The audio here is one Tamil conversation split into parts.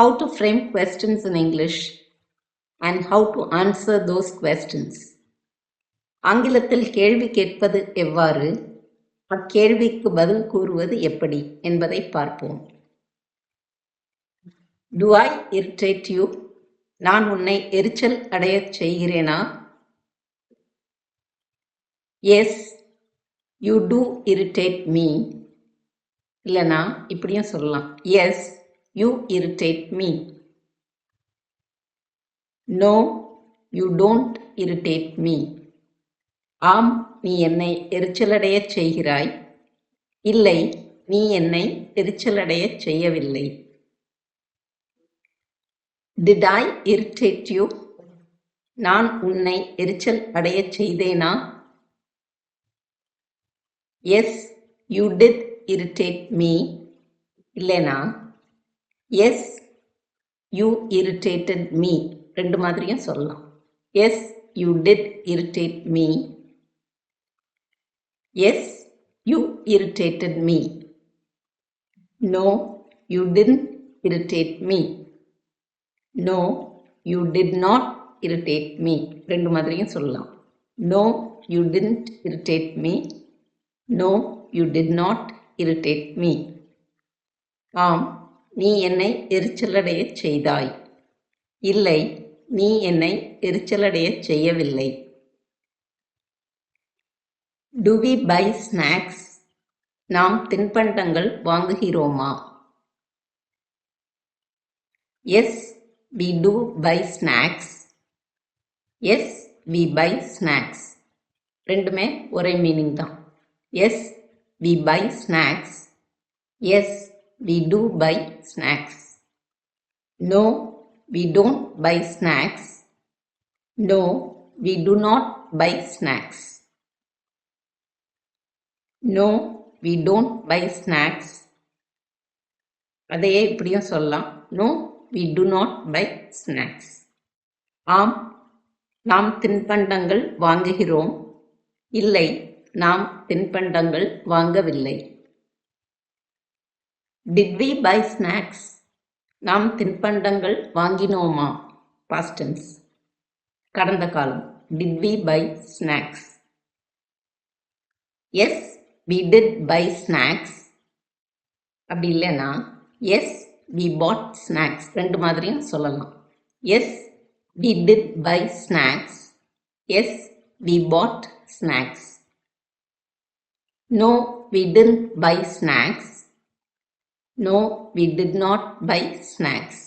how to frame questions in English and how to answer those questions. ஆங்கிலத்தில் கேள்வி கேட்பது எவ்வாறு? அக்கேள்விக்கு பதில் கூறுவது எப்படி? என்பதை பார்ப்போம். டு ஐ இரிட்டேட் யூ நான் உன்னை எரிச்சல் அடையச் செய்கிறேனா? Yes you do irritate me இல்லைனா இப்படியும் சொல்லலாம். Yes you irritate me no you don't irritate me ஆம் நீ என்னை எரிச்சலடையச் செய்கிறாய். இல்லை நீ என்னை எரிச்சலடையச் செய்யவில்லை. டிட் ஐ இரிட்டேட் யூ நான் உன்னை எரிச்சல் அடையச் செய்தேனா? Yes you did irritate me இல்லைனா எஸ் யூ இரிட்டேட்டட் மீ ரெண்டு மாதிரியும் சொல்லலாம். Yes you did irritate me yes you irritated me no you didn't irritate me no you did not irritate me ரெண்டு மாதிரியும் சொல்லலாம். No you didn't irritate me no you did not irritate me ஆம். நீ என்னை எரிச்சலடையச் செய்தாய். இல்லை நீ என்னை எரிச்சலடையச் செய்யவில்லை. டு வி பை ஸ்நாக்ஸ் நாம் தின்பண்டங்கள் வாங்குகிறோமா? Yes we do buy snacks yes we buy snacks ரெண்டுமே ஒரே மீனிங் தான். Yes we buy snacks yes we do buy snacks no we don't buy snacks. No, we do not buy snacks. No, we don't buy snacks. அதையே இப்படியும் சொல்லலாம் no we do not buy snacks ஆம் நாம் தின்பண்டங்கள் வாங்குகிறோம் இல்லை நாம் தின்பண்டங்கள் வாங்கவில்லை டிட் வி பை ஸ்நாக்ஸ் நாம் தின்பண்டங்கள் வாங்கினோமா? பாஸ்டன்ஸ் கடந்த காலம் did we buy snacks yes we did buy snacks அப்படி இல்லைன்னா எஸ் வி பாட் ஸ்நாக்ஸ் ரெண்டு மாதிரியும் சொல்லலாம். Yes we did buy snacks yes we bought snacks no we didn't buy snacks No, we did not buy snacks.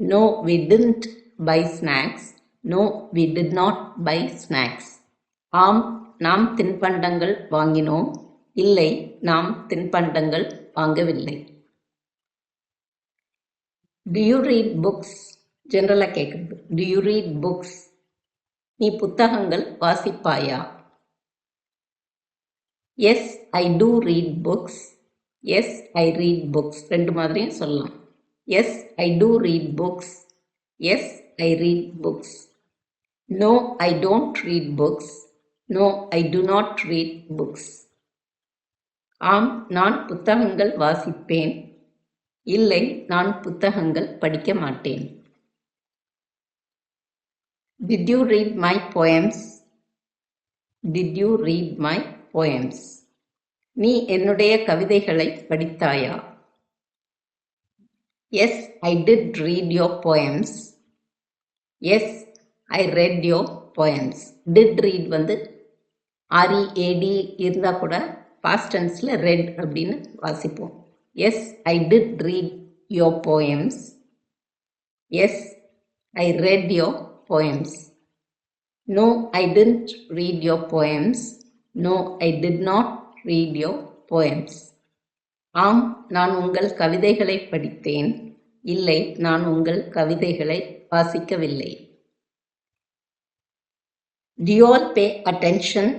No, we didn't buy snacks. No, we did not buy snacks. ஆம் நாம் தின்பண்டங்கள் வாங்கினோம். இல்லை நாம் தின்பண்டங்கள் வாங்கவில்லை. டு யூ ரீட் புக்ஸ் ஜென்ரலாக கேட்குறது டு யூ ரீட் புக்ஸ் நீ புத்தகங்கள் வாசிப்பாயா? Yes I do read books yes I read books ரெண்டு மாதிரியும் சொல்லலாம். Yes I do read books yes I read books no I don't read books no I do not read books ஆம் நான் புத்தகங்கள் வாசிப்பேன். இல்லை நான் புத்தகங்கள் படிக்க மாட்டேன். Did you read my poems did you read my poems நீ என்னுடைய கவிதைகளை படித்தாயா? Yes I did read your poems yes I read your poems did read வந்து ஆர்இஏடி இருந்தால் கூட பாஸ்டன்ஸில் ரெட் அப்படின்னு வாசிப்போம். Yes I did read your poems yes I read your poems no I didn't read your poems no I did not read your poems ஆம் நான் உங்கள் கவிதைகளை படித்தேன். இல்லை நான் உங்கள் கவிதைகளை வாசிக்கவில்லை. டியோல் பே அட்டென்ஷன்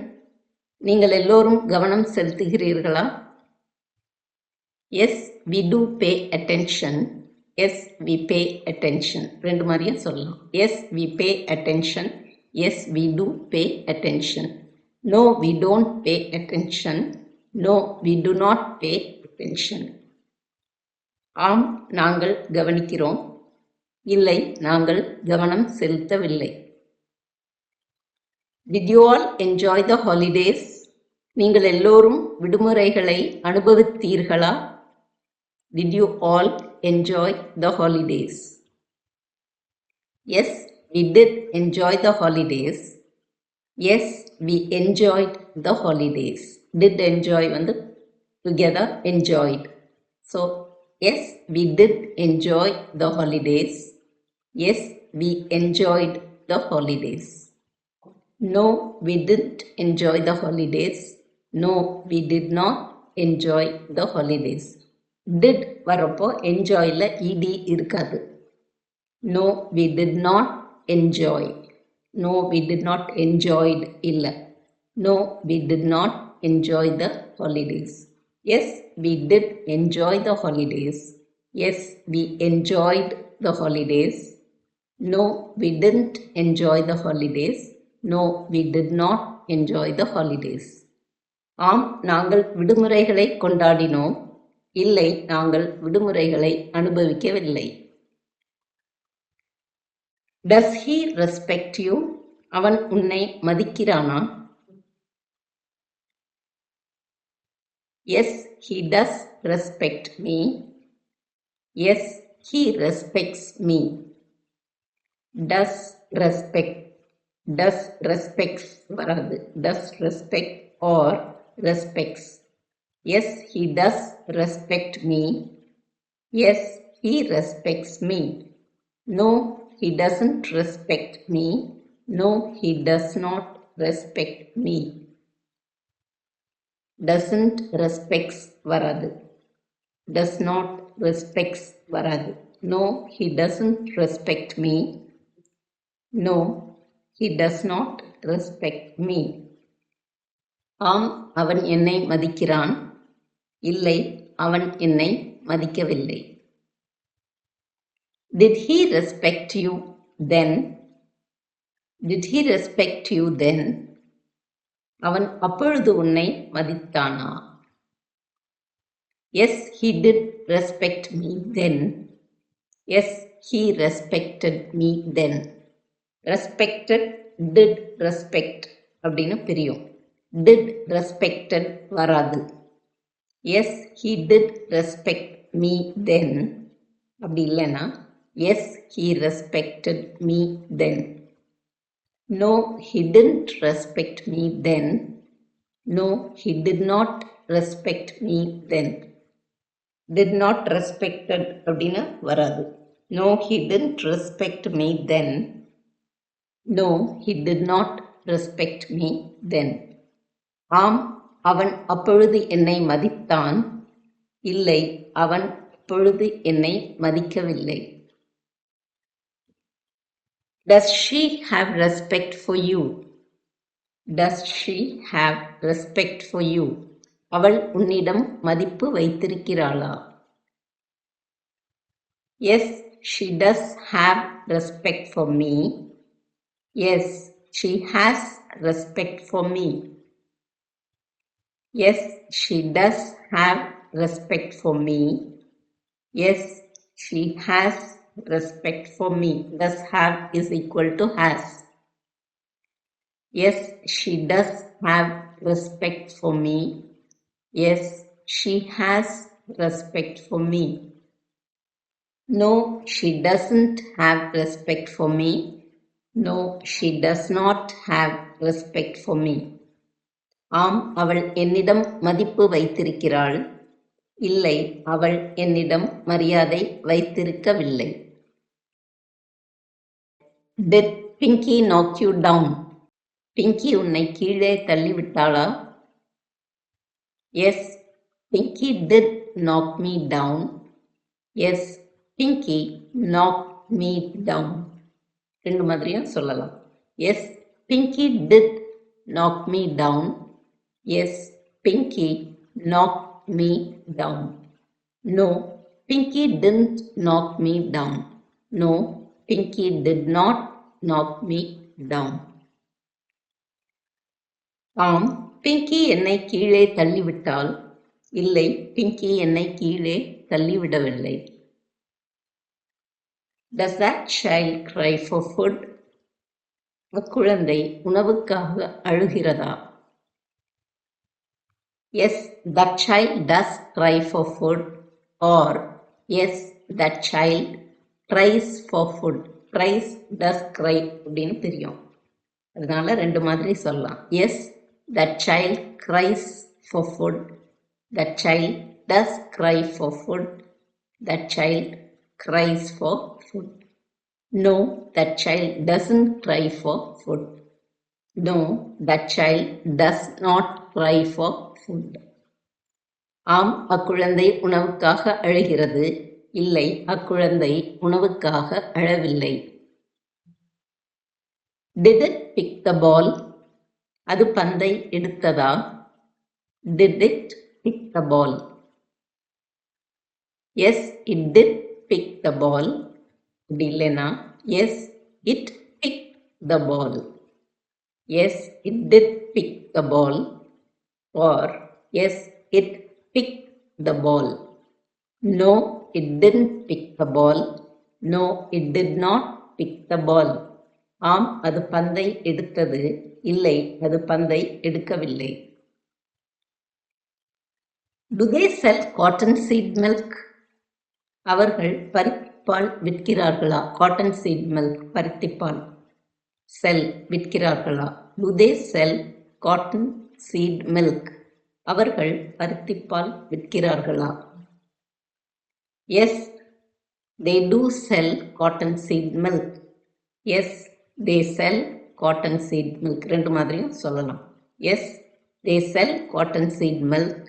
நீங்கள் எல்லோரும் கவனம் செலுத்துகிறீர்களா? Yes we do pay attention yes we pay attention ரெண்டு மாதிரியும் சொல்லலாம். Yes we pay attention yes we do pay attention no we don't pay attention no we do not pay attention ஆம் நாங்கள் கவனிக்கிறோம். இல்லை நாங்கள் கவனம் செலுத்தவில்லை. Did you all enjoy the holidays நீங்கள் எல்லோரும் விடுமுறைகளை அனுபவித்தீர்களா? Did you all enjoy the holidays yes we did enjoy the holidays yes we enjoyed the holidays did enjoy வந்து together enjoyed so yes we did enjoy the holidays yes we enjoyed the holidays no we did enjoy the holidays no we did not enjoy the holidays did வரப்போ என்ஜாயில் இடி இருக்காது no we did not enjoy no we did not enjoyed இல்லை no we did not enjoy the holidays yes we did enjoy the holidays yes we enjoyed the holidays no we didn't enjoy the holidays no we did not enjoy the holidays ஆம் நாங்கள் விடுமுறைகளை கொண்டாடினோம் இல்லை நாங்கள் விடுமுறைகளை அனுபவிக்கவில்லை டஸ் ஹீ ரெஸ்பெக்ட் யூ அவன் உன்னை மதிக்கிறானா? Yes he does respect me yes he respects me does respect does respects வராது. Does respect or respects yes he does respect me yes he respects me no he doesn't respect me no he does not respect me doesn't respects வராது டஸ் நாட் ரெஸ்பெக்ட்ஸ் வராது no he doesn't respect me no he does not respect me ஆம் அவன் என்னை மதிக்கிறான். இல்லை அவன் என்னை மதிக்கவில்லை. Did he respect you then Did he respect you then அவன் அப்பொழுது உன்னை மதித்தானா? Yes he did respect me then yes he respected me then respected did respect அப்படின்னு பிரியும். டிட் ரெஸ்பெக்டட் வராது. Yes he did respect me then அப்படி இல்லைன்னா yes he respected me then no he didn't respect me then no he did not respect me then did not respected அப்படின்னு வராது. No he didn't respect me then no he did not respect me then ஆம் அவன் அப்பொழுது என்னை மதித்தான். இல்லை அவன் அப்பொழுது என்னை மதிக்கவில்லை. Does she have respect for you does she have respect for you அவள் உன்னிடம் மதிப்பு வைத்திருக்கிறாளா? Yes she does have respect for me yes she has respect for me yes she does have respect for me yes she has respect for me. Does have is equal to has. Yes, she does have respect for me. Yes, she has respect for me. No, she doesn't have respect for me. No, she does not have respect for me. ஆம் அவள் என்னிடம் மதிப்பு வைத்திருக்கிறாள் இல்லை அவள் என்னிடம் மரியாதை வைத்திருக்கவில்லை did Pinky knock you down Pinky உன்னை கீழே தள்ளிவிட்டாளா? Yes Pinky did knock me down yes Pinky knock me down ரெண்டு மாதிரியும் சொல்லலாம். Yes Pinky did knock me down yes Pinky knock me down no Pinky didn't knock me down no Pinky did not knock me down. ஆம் பிங்கி என்னை கீழே தள்ளிவிட்டால் இல்லை பிங்கி என்னை கீழே தள்ளிவிடவில்லை Does that child cry for food? அக்குழந்தை உணவுக்காக அழுகிறதா yes that child does cry for food or yes that child cries for food cries does cry அப்படின்னு தெரியும் அதனால ரெண்டு மாதிரி சொல்லலாம் yes that child cries for food that child does cry for food that child cries for food no that child doesn't cry for food no that child does not cry for food ஆம் அக்குழந்தை உணவுக்காக அழுகிறது இல்லை அக்குழந்தை உணவுக்காக அழவில்லை did it pick the ball அது பந்தை எடுத்ததா did it pick the ball yes it did pick the ball அப்படி இல்லைன்னா yes it pick the ball yes it did pick the ball or yes it pick the ball no it didn't pick the ball. No, it did not pick the ball. ஆம் அது பந்தை எடுத்தது. இல்லை அது பந்தை எடுக்கவில்லை. Do they sell cotton seed milk அவர்கள் பருத்திப்பால் விற்கிறார்களா? காட்டன் சீட் மில்க் பருத்திப்பால் sell விற்கிறார்களா? Do they sell cotton seed milk அவர்கள் பருத்திப்பால் விற்கிறார்களா? Yes they do sell cotton seed milk yes they sell cotton seed milk ரெண்டு மாதிரியும் சொல்லலாம். Yes they sell cotton seed milk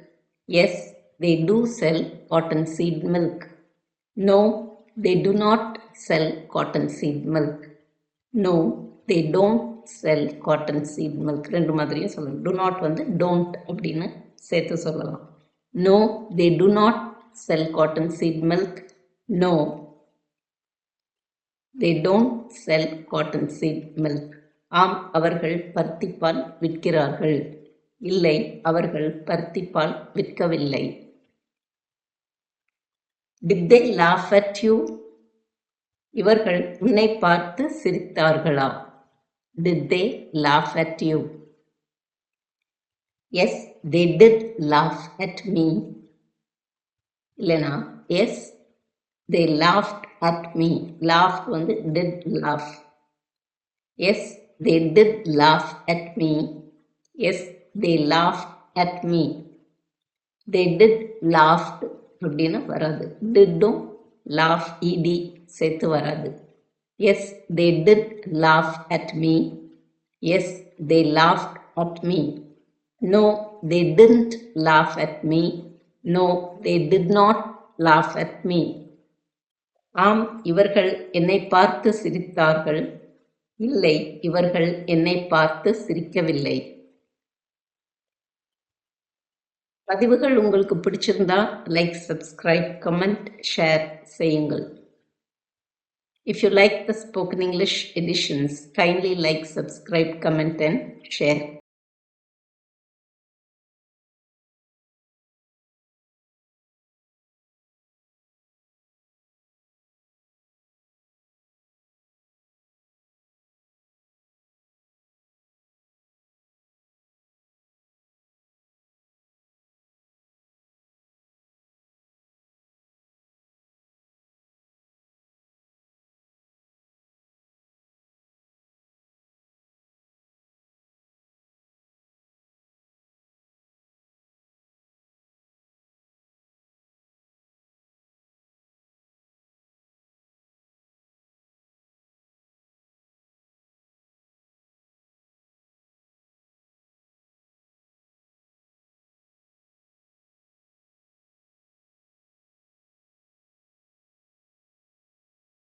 yes they do sell cotton seed milk no they do not sell cotton seed milk no they don't sell cotton seed milk ரெண்டு மாதிரியும் சொல்லலாம். டு நாட் வந்து டோன்ட் அப்படின்னு சேர்த்து சொல்லலாம். No they do not sell cotton seed milk no they don't sell cotton seed milk ஆம் அவர்கள் பருத்திப்பால் விற்கிறார்கள். இல்லை அவர்கள் பருத்திப்பால் விற்கவில்லை. Did they laugh at you இவர்கள் உன்னை பார்த்து சிரித்தார்களா? Did they laugh at you yes they did laugh at me இல்லைனா yes they laughed at me laughed வந்து did laugh yes they did laugh at me yes they laughed at me they did laughed அப்படின்னு வராது. டிட்டும் லாஃப் இடி சேர்த்து வராது. Yes they did laugh at me yes they laughed at me no they didn't laugh at me no they did not laugh at me ஆம் இவர்கள் என்னை பார்த்து சிரித்தார்கள். இல்லை இவர்கள் என்னை பார்த்து சிரிக்கவில்லை. பதிவுகள் உங்களுக்கு பிடிச்சிருந்தா லைக் சப்ஸ்கிரைப் கமெண்ட் ஷேர் செய்யுங்கள். If you like the spoken English editions kindly like subscribe comment and share